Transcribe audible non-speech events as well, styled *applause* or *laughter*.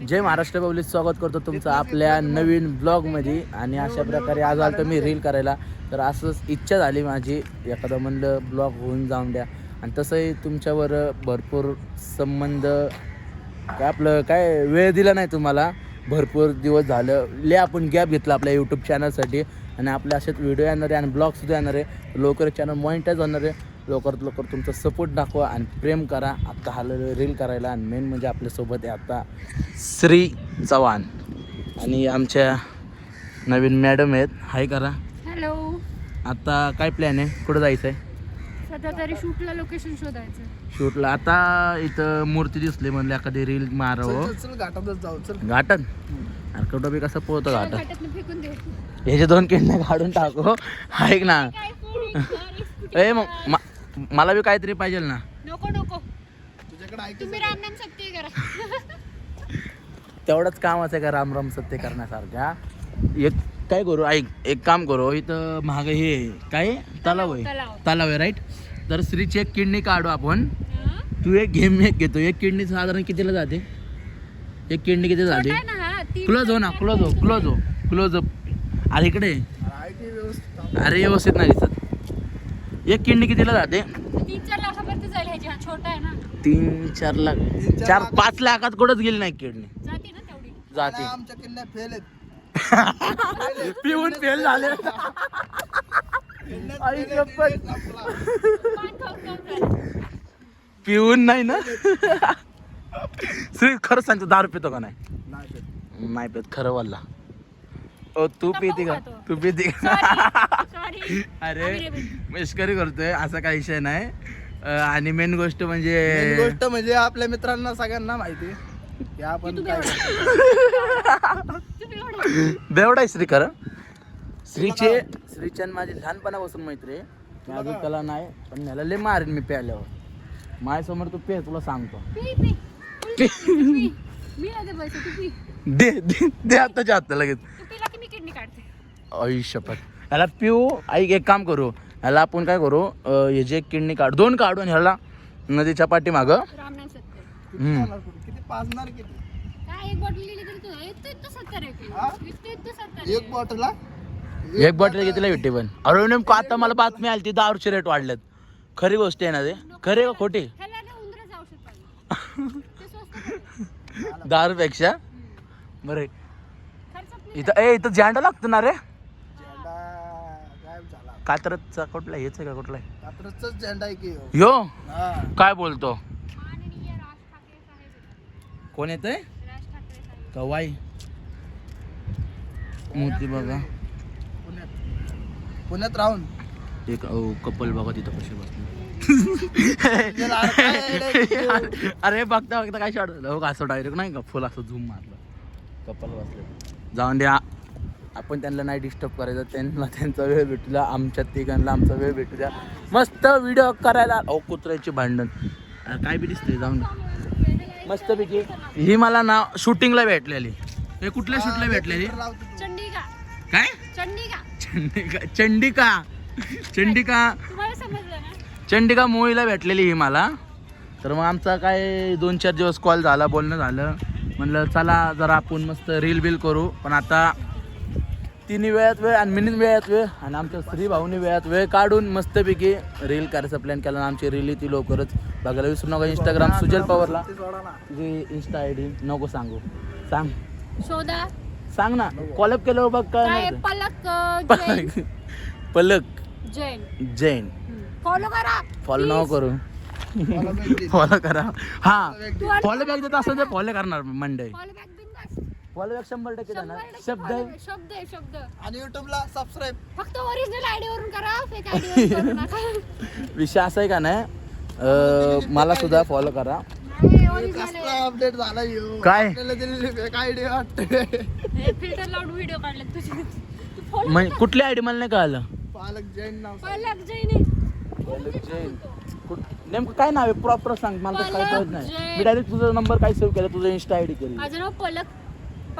जय Maharashtra public स्वागत करतो तुमचं आपल्या नवीन ब्लॉगमध्ये. आणि अशा प्रकारे आज आलो मी रील करायला. तर असंच इच्छा झाली माझी एखादं म्हणलं ब्लॉग होऊन जाऊन द्या. आणि तसंही तुमच्यावर भरपूर संबंध काय आपलं काय वेळ दिला नाही तुम्हाला. भरपूर दिवस झालं ले आपण गॅप घेतला आपल्या यूट्यूब चॅनलसाठी आणि आपल्या असेच व्हिडिओ येणार आहे आणि ब्लॉगसुद्धा येणार आहे. लवकर चॅनल मॉनिटाईज होणार आहे. लवकरात लवकर तुमचा सपोर्ट दाखवा आणि प्रेम करा. आत्ता आलेलं रील करायला आणि मेन म्हणजे आपल्यासोबत आहे आता श्री चव्हाण. आणि आमच्या नवीन मॅडम आहेत. हाय करा. हॅलो आता काय प्लॅन आहे? कुठं जायचं आहे सध्या तरी शूटला लोकेशन शोधायचं शूटला. आता इथं मूर्ती दिसली म्हणलं एखादी रील मारावं. चल घाटातच जाऊ चल. घाटन अरे कुठं बी कसं पोहतो घाटन घाटातनं फेकून देऊ. ह्याचे दोन किडण्या काढून टाकू. *laughs* ऐक ना. *laughs* ए मग मा- मला बी काहीतरी पाहिजे ना. नको नको. सत्य करा. तेवढंच काम आहे का राम राम सत्य करण्यासारख्या एक काय करू ऐक एक काम करू इथं महाग हे आहे. काय? तलाव आहे. तलाव. आहे राईट तर श्रीची एक किडनी काढू आपण. हा? तू एक घे मी एक घेतो. एक किडनी साधारण कितीला जाते? एक किडनी किती जाते? आहे ना हा? क्लोज हो ना क्लोज हो क्लोज हो क्लोज अप अरे इकडे. अरे व्यवस्थित नाही दिसत. एक किडनी कितीला जाते? तीन चार लाखापर्यंत जाईल ह्याची. हा छोटा आहे ना. तीन चार लाख. चार. पाच लाखात कुठंच गेली नाही किडनी. जाते ना तेवढी. जाते. आमच्या किल्ल्या फेल आहेत. *laughs* पिऊन फेल झाले. आई. पान खाऊन खाऊन. पिऊन नाही ना? *laughs* श्री खरं सांगतो दारू पितो का नाही? नाही पेत. नाही पित खरं वाला ओ तू पिती का. तू पिती का? सॉरी अरे. मस्करी करतोय असा काही विषय नाही. आणि मेन गोष्ट म्हणजे गोष्ट म्हणजे आपल्या मित्रांना सगळ्यांना माहिती. की आपण काय बेवडा आहे श्री खरं श्रीचे श्रीचे आणि माझी लहानपणापासून मैत्री आहे. मी अजून त्याला नाही पण ह्याला लय मारेन मी प्याल्यावर माझ्यासमोर तू पे तुला सांगतो. दे दे दे आत्ताच्या आत्ता लगेच. तू पिला की मी किडनी काढते आई शपथ ह्याला पिऊ ऐक एक काम करू. ह्याला आपण काय करू हे जे किडनी काढ दोन काढून ह्याला नदीच्या पाठीमागं हम्म. किती पाजणार किती काय एक बॉटल लिहिली तरी तू इथं इथं सत्तर आहे हा? एक बॉटला एक बॉटल कितीला भेटते पण. अरे नेमकं आता मला बातमी आली ती दारूचे रेट वाढलेत. खरी गोष्ट आहे ना ते. खरी का खोटी? ह्याला ना उंदराचं औषध पाहिजे ते स्वस्त पडतं. दारूपेक्षा? बरं. इथं ए इथं झेंडा लागतो ना रे? कात्रजचा कुठला हेच आहे का कुठला आहे? कात्रजचाच झेंडा आहे की ह्यो. ह्यो हा. काय बोलतो? माननीय राज ठाकरे साहेब कोण येतंय? राज ठाकरे साहेब. कवाई. मोती बघा. पुण्यात. पुण्यात राहून. एक कपल बघा तिथं कशी बसली. त्याला अरे काय रे? अरे बघता बघता काय शॉट झालं. हो का असं डायरेक्ट नाही का? फुल असं झूम मारलं. कपल बसले. जाऊन द्या. आपण त्यांना नाही डिस्टर्ब करायचं त्यांना त्यांचा वेळ भेटू द्या आमच्या तिघांना आमचा वेळ भेटू द्या मस्त व्हिडिओ करायला. अहो कुत्र्याची भांडण. काय बी दिसते जाऊन मस्तपैकी. ही मला ना शूटिंगला भेटलेली. हे कुठल्या शूटला भेटलेली? काय? चंडिका. चंडिका. चंडिका. चंडिका. तुम्हाला समजलं ना? चंडिका मुळीला भेटलेली ही मला. तर मग आमचा काय दोन चार दिवस कॉल झाला बोलणं झालं. म्हणलं चला जरा आपण मस्त रील बिल करू. पण आता तिन्ही वेळात वेळ आणि मिनिट वेळात वेळ आणि आमच्या स्त्री भाऊनी वेळात वेळ काढून मस्तपैकी रील करायचा प्लॅन केला आणि आमची रील ती लवकरच बघायला. विसरू नका इंस्टाग्राम सुजल पवारला. तुझी इन्स्टा आय डी नको सांगू. सांग. शोधा. सांग ना. कॉलअप केल्यावर बघ काय पलक. *laughs* पलक. जैन. जैन. फॉलो करा. फॉलो नको करू. फॉलो करा. हा. फॉलो बॅक देत असेल तर फॉलो करणार मंडई फॉलो बॅक बिंदास फॉलो बॅक शंभर टक्के टक्के शब्द. आहे. शब्द आहे शब्द. आणि युट्यूबला सबस्क्राईब फक्त ओरिजिनल आयडी वरून करा फेक आयडी वरून करू. नका *laughs* विषय असा आहे का नाही? अं, मला सुद्धा फॉलो करा. नाही ओरिजिनल कसला अपडेट झाला ह्यो. काय? आपल्याला दिलेली fake ID वाटते. फिल्टर लावून व्हिडिओ काढले तुझे. तू follow म्हणजे कुठली आयडी मला नाही कळालं? पालक जैन नाव पलक जैन. कुठ- नेमकं काय नाव आहे? प्रॉपर सांग मला तर काय कळत नाही. मी डायरेक्ट तुझा नंबर काय सेव्ह केला? तुझा इन्स्टा आयडी केली माझं नाव पलक